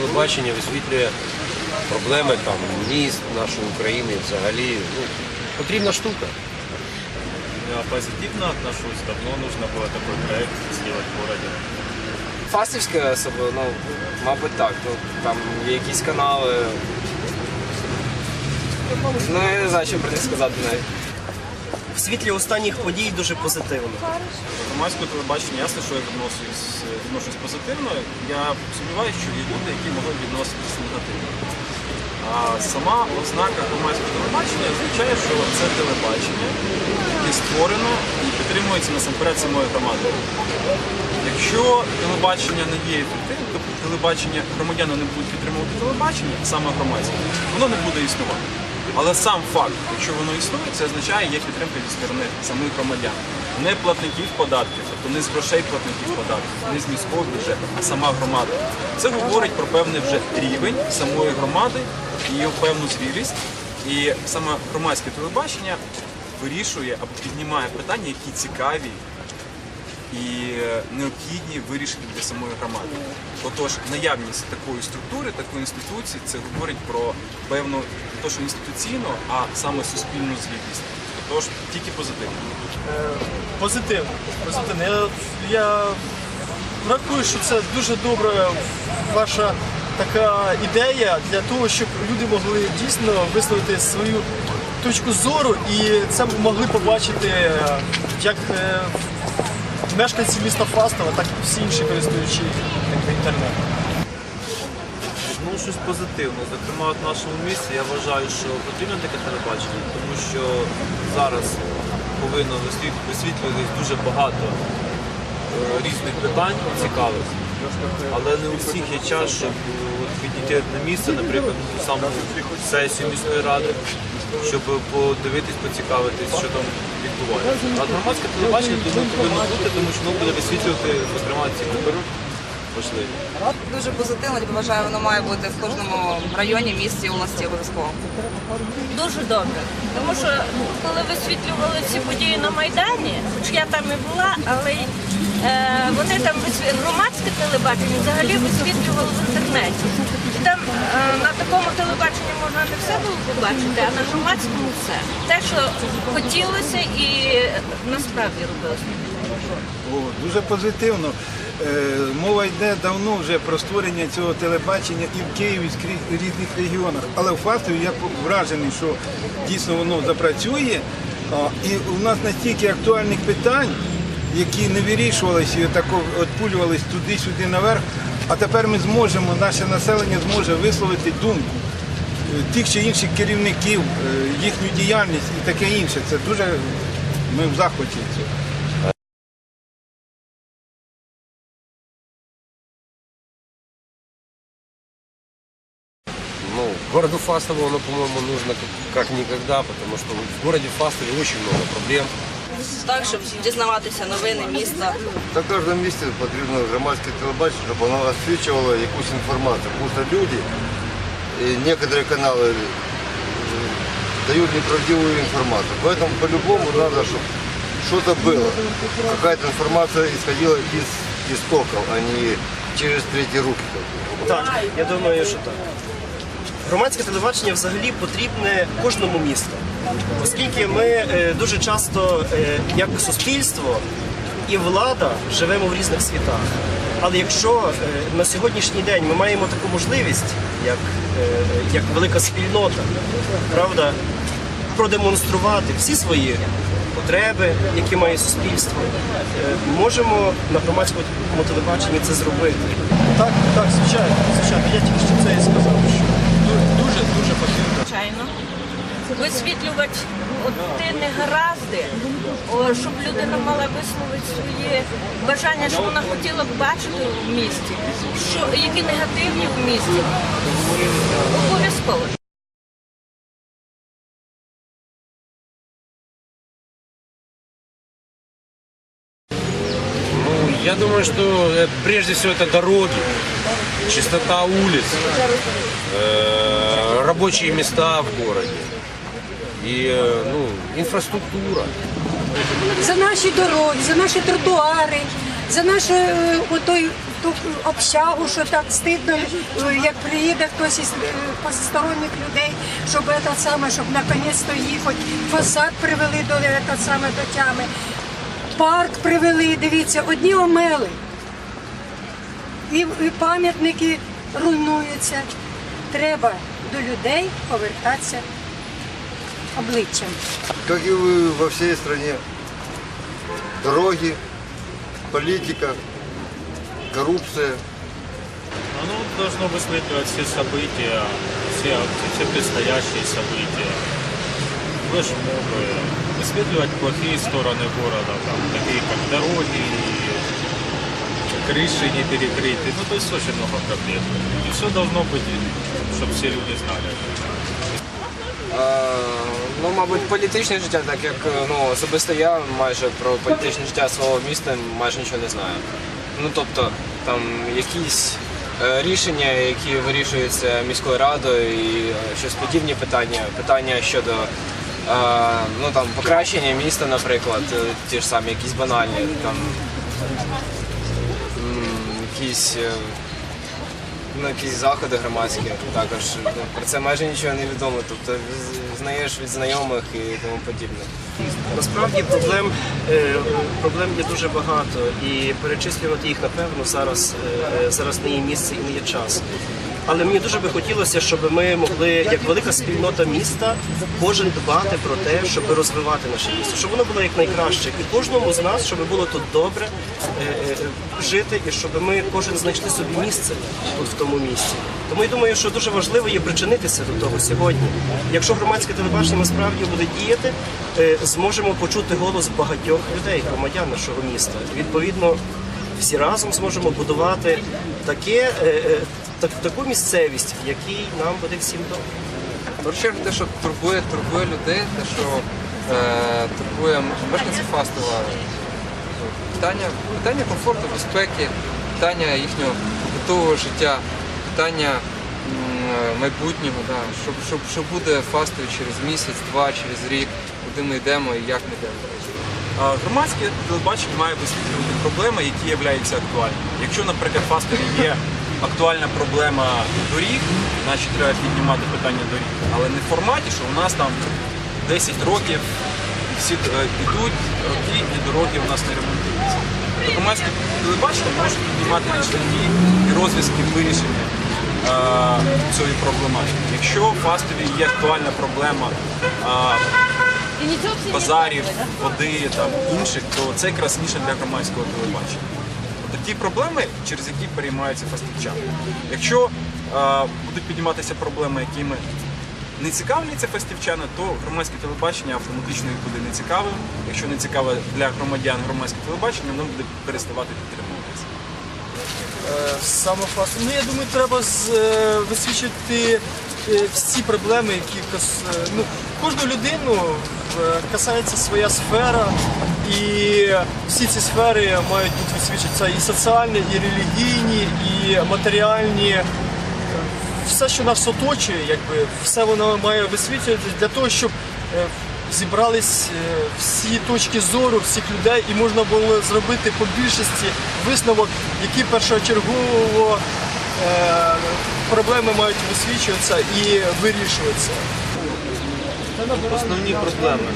телебачення висвітлює проблеми там, міст нашої України взагалі. Ну, потрібна штука. Позитивно отношусь. Давно нужно было такой проект сделать в городе. Фастівське особливо, ну, мабуть, так. Ну, там є якісь канали. Ну, я не знаю, що про них сказати навіть. В світлі останніх подій дуже позитивно. Громадського телебачення ясно, що я відношусь, відношусь позитивно. Я сумніваюся, що є люди, які могли б відноситися негативно. А сама ознака громадського телебачення означає, що це телебачення, яке створено і підтримується насамперед самою громадою. Якщо телебачення не є ефективним, тобто телебачення громадяни не будуть підтримувати телебачення, саме громадське, воно не буде існувати. Але сам факт, якщо воно існує, це означає, є підтримка зі сторони самих громадян. Не платників податків, тобто не з грошей платників податків, не з міського бюджету, а сама громада. Це говорить про певний вже рівень самої громади, її певну зрілість. І саме громадське телебачення вирішує або піднімає питання, які цікаві і е, необхідні вирішити для самої громади. Отож, наявність такої структури, такої інституції, це говорить про певну не то, що інституційну, а саме суспільну згідність. Тож тільки позитивно. Позитивно. Позитивно. Я, я рахую, що це дуже добра ваша така ідея для того, щоб люди могли дійсно висловити свою точку зору і це могли побачити е, як е, мешканці міста Фастова, так і всі інші користуючі якби, інтернетом. Ну, щось позитивне. Зокрема, в нашому місті я вважаю, що потрібно таке телебачення, тому що зараз повинно висвіт- висвітлюватись дуже багато е, різних питань цікавих. Але не у всіх є час, щоб е, от, підійти на місце, наприклад, на ту саму сесію міської ради, щоб подивитись, поцікавитись, що там відбувається. А громадське телебачення тому повинно бути, тому що воно буде висвітлювати, зокрема, ці питання важливі. Дуже позитивно, вважаю, воно має бути в кожному районі, місті, області обов'язково. Дуже добре. Тому що коли висвітлювали всі події на Майдані, хоч я там і була, але е, вони там громадське телебачення взагалі висвітлювали в інтернеті. На такому телебаченні можна не все було побачити, а на громадському все. Те, що хотілося і насправді робилося. О, дуже позитивно. Е, Мова йде давно вже про створення цього телебачення і в Києві, і в різних регіонах. Але в Фастові я вражений, що дійсно воно запрацює. І у нас настільки актуальних питань, які не вирішувалися і тако відпулювались туди-сюди наверх. А тепер ми зможемо, наше населення зможе висловити думку е, тих чи інших керівників, е, їхню діяльність і таке інше. Це дуже ми в захваті цього. Ну, городу Фастову оно, по-моему, нужно как никогда, потому что в городе Фастове очень много проблем Так, щоб дізнаватися новини міста. На кожному місці потрібно громадське телебачення, щоб воно освічувало якусь інформацію. Тому що люди, і некоторые канали э, дают неправдивую информацию. Поэтому по-любому надо, чтобы что-то было. Какая-то информация исходила из истоков, а не через третьи руки. Так, я думаю, що так. Громадське телебачення взагалі потрібне кожному місту, оскільки ми е, дуже часто, е, як суспільство і влада, живемо в різних світах. Але якщо е, на сьогоднішній день ми маємо таку можливість, як, як велика спільнота, правда, продемонструвати всі свої потреби, які має суспільство, можемо на громадському телебаченні це зробити. Так, так, звичайно, звичайно. Я тільки що це і сказав, що дуже, дуже потрібно. Звичайно Висвітлювати от ті негаразди, о, щоб людина мала висловити своє бажання, що вона хотіла б бачити в місті, що, які негативні в місті. Обов'язково. Ну, я думаю, что э, прежде всего это дороги, чистота улиц, э, рабочие места в городе и э, ну, инфраструктура. за наші дороги, за наші тротуари, за наш е, отой ту общагу, що так стидно, е, як приїде хтось із е, посторонніх людей, щоб це саме, щоб наконець-то їх хоч фасад привели до е, те саме до тями. Парк привели, дивіться, одні омели. І, і пам'ятники руйнуються. Треба до людей повертатися обличчям. Как и вы во всей стране. Дороги, политика, коррупция. Оно должно высветливать все события, все, все предстоящие события. Флешмобы, высветливать плохие стороны города, там, такие как дороги, крыши не перекрыты. Ну, то есть очень много проблем. И все должно быть, чтобы все люди знали. Ну, мабуть, політичне життя, так як е, ну, особисто я майже про політичне життя свого міста майже нічого не знаю. Ну тобто там якісь е, рішення, які вирішуються міською радою, і е, щось подібні питання, питання щодо е, ну, там, покращення міста, наприклад, ті ж самі якісь банальні, там якісь. Ну, якісь заходи громадські також ну, про це майже нічого не відомо. Тобто знаєш від знайомих і тому подібне. Насправді проблем, е, проблем є дуже багато, і перечислювати їх напевно зараз, е, зараз не є місце і не є час. Але мені дуже би хотілося, щоб ми могли, як велика спільнота міста, кожен дбати про те, щоб розвивати наше місто, щоб воно було як найкраще. І кожному з нас, щоб було тут добре е, е, жити, і щоб ми кожен знайшли собі місце тут в тому місці. Тому я думаю, що дуже важливо є причинитися до того сьогодні. Якщо громадське телебачення насправді буде діяти, е, зможемо почути голос багатьох людей, громадян нашого міста. Відповідно, всі разом зможемо будувати таке, е, е, так- таку місцевість, в якій нам буде всім добре. В те, що турбує, турбує людей, те, що е, турбує мешканців Фастова. Питання, питання комфорту, безпеки, питання їхнього побутового життя, питання м, майбутнього, да. що, що, що буде Фастові через місяць, два, через рік, куди ми йдемо і як ми йдемо. Громадське телебачення має висвітлювати проблеми, які являються актуальними. Якщо, наприклад, в Фастові є актуальна проблема доріг, значить треба піднімати питання доріг. Але не в форматі, що у нас там 10 років всі е, йдуть роки, і дороги у нас не ремонтуються. Тобто громадське телебачення може піднімати річні і розв'язки вирішення е, цієї проблематики. Якщо в Фастові є актуальна проблема базарів, води там інших, то це якраз ніша для громадського телебачення. Тобто ті проблеми, через які переймаються фастівчани. Якщо е, будуть підніматися проблеми, якими не цікавляться фастівчани, то громадське телебачення автоматично їх буде не цікавим. Якщо не цікаве для громадян громадське телебачення, воно буде переставати підтримуватися. Е, Саме факт. Ну я думаю, треба з- е, висвічувати е, всі проблеми, які е, ну, кожну людину е, касається своя сфера, і всі ці сфери мають бути висвічуватися і соціальні, і релігійні, і матеріальні. Е, Все, що нас оточує, якби все воно має висвітлюватися для того, щоб е, зібрались е, всі точки зору всіх людей і можна було зробити по більшості висновок, які першочергово е, проблеми мають висвічуватися і вирішуватися. Основні проблеми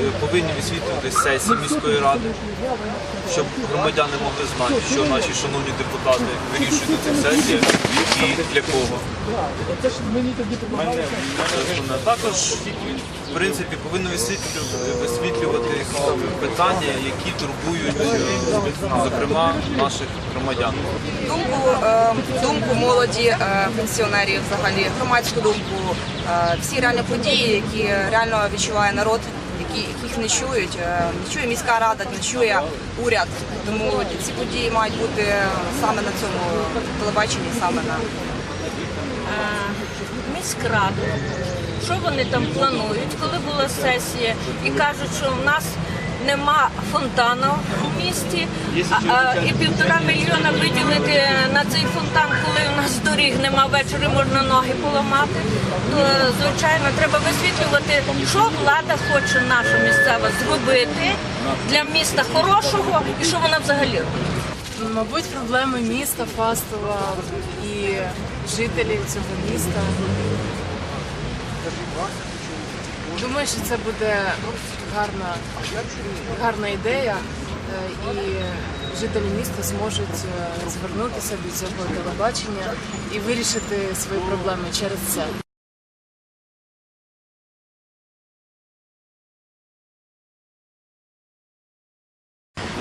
е, повинні висвітлюватись сесії міської ради, щоб громадяни могли знати, що наші шановні депутати вирішують на цих сесіях і для кого. Також, в принципі, повинно висвітлювати питання, які турбують, е, зокрема, наших громадян. Думку, е, думку молоді, е, пенсіонерів, взагалі, громадську думку, е, всі реально події, які реально відчуває народ, які, яких не чують, не чує міська рада, не чує уряд. Тому ці події мають бути саме на цьому телебаченні, саме на міськраду, що вони там планують, коли була сесія, і кажуть, що в нас нема фонтану в місті, а, і півтора мільйона виділити на цей фонтан, коли у нас доріг нема ввечері, можна ноги поламати. То звичайно треба висвітлювати, що влада хоче наша місцева зробити для міста хорошого і що вона взагалі робить. Мабуть, проблеми міста, Фастова і жителів цього міста. Думаю, що це буде гарна, гарна ідея, е, і жителі міста зможуть е, звернутися до цього телебачення і вирішити свої проблеми через це.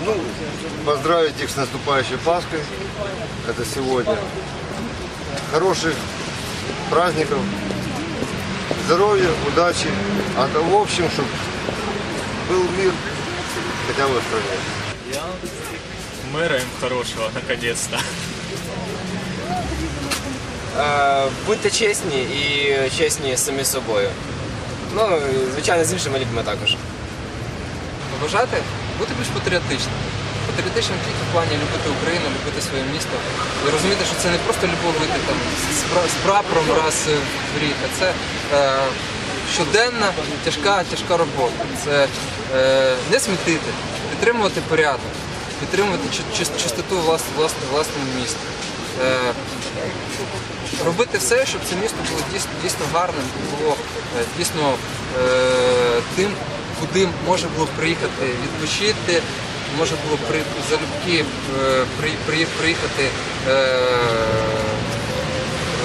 Ну, поздравить их с наступающей Пасхой. Это сегодня. Хороших праздников. Здоровья, удачи. А то, в общем, чтобы был мир хотя бы в стране. Я мэра им хорошего, наконец-то. Е, Будьте чесні і чесні самі з собою. Ну, і, звичайно, з іншими людьми також. Побажати бути більш патріотичним. Патріотичним тільки в плані любити Україну, любити своє місто. І розуміти, що це не просто любов вийти там з, пра- з прапором раз в рік, а це е, щоденна тяжка, тяжка робота. Це е, не смітити, підтримувати порядок, підтримувати чистоту влас, власне, власному місті. Е, робити все, щоб це місто було дійсно, дійсно гарним, було е, дійсно е, тим, куди можна було приїхати відпочити, можна було при, залюбки е, при, при, приїхати е,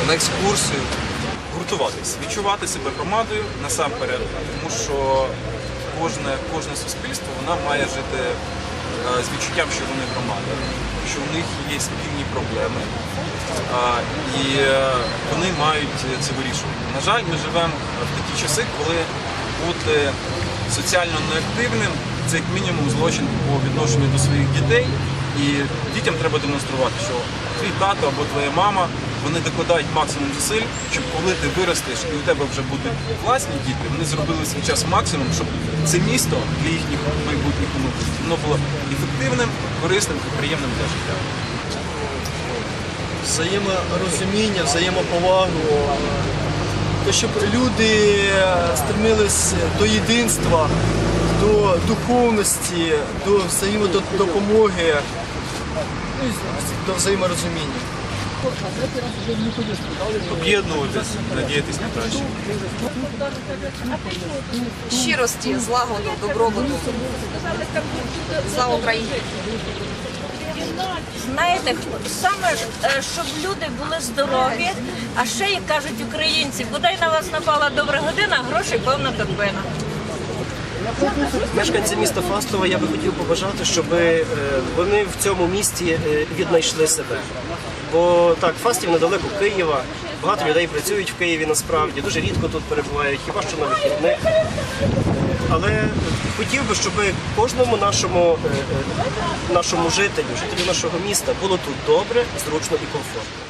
на екскурсію. гуртуватись, відчувати себе громадою насамперед, тому що кожне, кожне суспільство вона має жити е, з відчуттям, що вони громада, що у них є спільні проблеми, і е, вони мають це вирішувати. На жаль, ми живемо в такі часи, коли бути соціально неактивним це як мінімум злочин по відношенню до своїх дітей. І дітям треба демонструвати, що твій тато або твоя мама вони докладають максимум зусиль, щоб коли ти виростеш і у тебе вже будуть власні діти, вони зробили свій час максимум, щоб це місто для їхніх майбутніх онуків воно було ефективним, корисним і приємним для життя. взаєморозуміння, взаємоповагу, то щоб люди стремились до єдинства, до духовності, до взаємодопомоги, ну, до взаєморозуміння. Об'єднуватись, надіятись на краще. Щирості, злагоду, добробуту. Слава Україні! Знаєте, саме е, щоб люди були здорові, а ще, як кажуть українці, бодай на вас напала добра година, грошей повна торбина. Мешканці міста Фастова я би хотів побажати, щоб е, вони в цьому місті е, віднайшли себе. Бо так, Фастів недалеко Києва, багато людей працюють в Києві насправді, дуже рідко тут перебувають, хіба що на вихідних. Але хотів би, щоб кожному нашому, е, е, нашому жителю, жителю нашого міста було тут добре, зручно і комфортно.